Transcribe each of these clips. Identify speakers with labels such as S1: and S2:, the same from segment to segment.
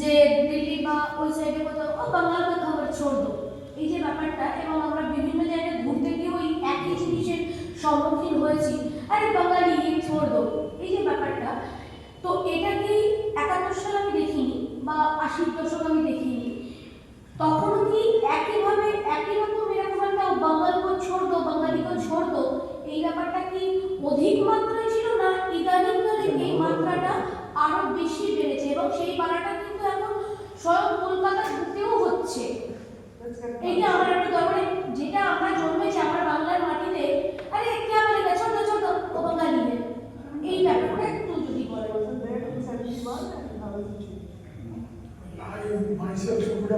S1: যে দিল্লি বা ওই সাইডে কোথাও, ও বাংলা কা খবর ছোড় দো এই যে ব্যাপারটা, এবং আমরা বিভিন্ন জায়গায় ঘুরতে গিয়ে ওই একই জিনিসের সম্মুখীন হয়েছি। আরে, বাঙালি, এই ছোড় দো এই যে ব্যাপারটা, তো এটা কি একাত্তর সাল আমি দেখিনি বা আশির দশক আমি দেখিনি? তখন কি একইভাবে, একই রকম এরকম একটা বাঙালকে ছোড় দো বাঙালিকে ছোড় দো এই ব্যাপারটা কি অধিক মাত্রায় ছিল না ইদানিংকালে এই মাত্রাটা আরও বেশি বেড়েছে? এবং সেই বাড়াটা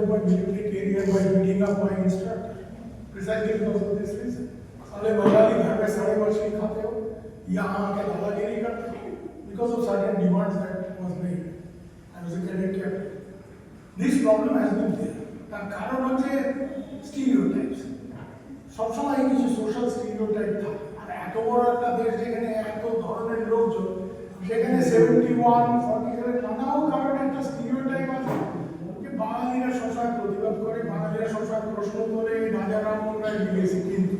S2: myself took up my military career by beating up my instructor, precisely because of this reason. साले बंगाली घर में साढ़े वर्ष नहीं खाते हो यहाँ आके दादागिरी करते हो because of certain demands that was made. I was a cadet captain. This problem has been there. তার কারণ হচ্ছে stereotypes. সবসময় কিছু সোশ্যাল স্টিরিওটাইপ থাকে আর এত বড় একটা দেশ যেখানে এত ধরনের লোকজন সেখানে সেভেন্টি ওয়ান ফর্টি সেভেন নানাও কারণে একটা স্টিরিওটাইপ আছে দিয়েছি কিন্তু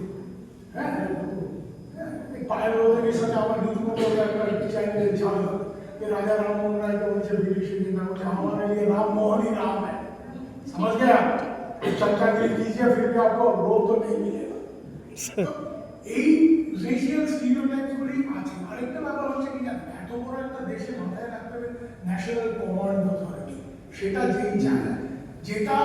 S2: এই রেশিয়াল স্টিরিওটাইপগুলি ব্যাপার হচ্ছে কি এত বড় একটা দেশে ন্যাশনাল কমান্ড সেটা যেই জায়গা যেটা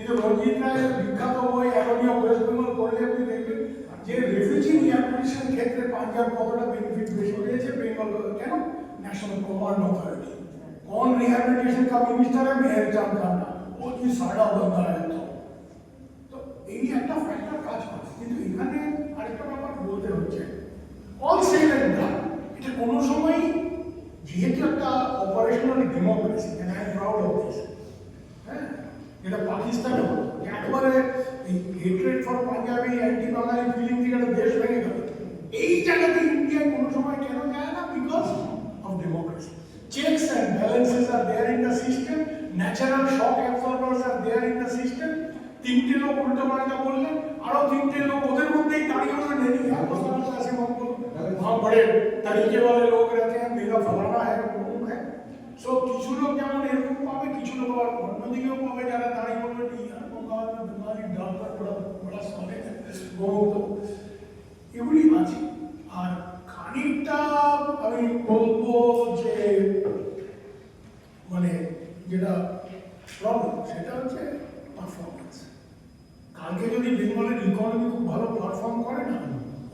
S2: কিন্তু রঞ্জিত রায়ের বিখ্যাত বই অ্যারোনিয়া ওয়েস্ট বেঙ্গল পড়লে আপনি দেখবেন যে রেফিউজি রিহ্যাবিলিটেশন ক্ষেত্রে পাঞ্জাব কতটা বেনিফিট বেশি পেয়েছে বেঙ্গল কেন ন্যাশনাল কমান্ড অথরিটি कौन रिहैबिलिटेशन का मिनिस्टर है मेहर चांद खाना वो কি সাড়া বন্ধা একদম তো এই একটা ফ্যাক্টর কাজ করে কিন্তু এখানে আরেকটা ব্যাপার বলতে হচ্ছে অল সেড এন্ড ডান এটা কোনো সময় যেহেতু একটা অপারেশনাল ডেমোক্রেসি যেটা পাকিস্তানে হলো যে একবারে এই hatred for Punjabi anti Bengali feeling থেকে একটা দেশ ভেঙে গেল এই জায়গাতে ইন্ডিয়া কোনো সময় কেন যায় না because of democracy checks and balances are there in the system natural shock absorbers are there in the system তিনটে লোক উল্টো পাল্টা বললেন আরো তিনটে লোক ওদের মধ্যেই দাঁড়িয়ে ওদের নেই অবস্থান ऐसे मत बोलो वहाँ बड़े तरीके वाले लोग रहते हैं मेरा फलाना है অমুক है সো কিছু লোক যেমন এরকম পাবে বহুত এগুলি আছে আর খানিকটা আমি বলব যে মানে যেটা প্রবলেম সেটা হচ্ছে পারফরমেন্স কালকে যদি বেঙ্গলের ইকোনমি খুব ভালো পারফর্ম করে না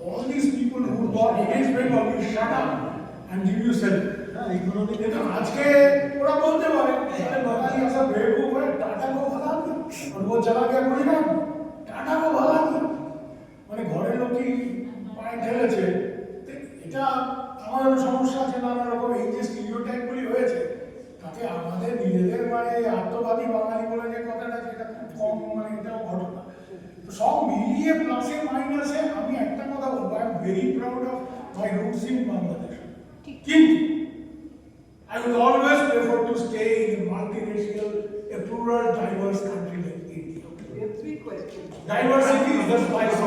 S2: all this people who got against Bengal will shut up and give you
S3: হ্যাঁ ইকোনমি
S2: আজকে ওরা বলতে পারে अरे পায়ে এটা আমাদের সমস্যা আছে নানা রকম এই যে স্টিরিওটাইপগুলি হয়েছে তাতে আমাদের নিজেদের মানে আত্মবাদী বাঙালি বলে যে কথাটা সেটা খুব কম মানে এটাও ঘটনা তো সব মিলিয়ে প্লাসে মাইনাসে আমি একটা কথা বলব I am very proud of my roots in Bangladesh কিন্তু I would always prefer to stay in a multiracial, a plural, diverse country like India.
S3: We have three questions.
S2: Diversity is the spice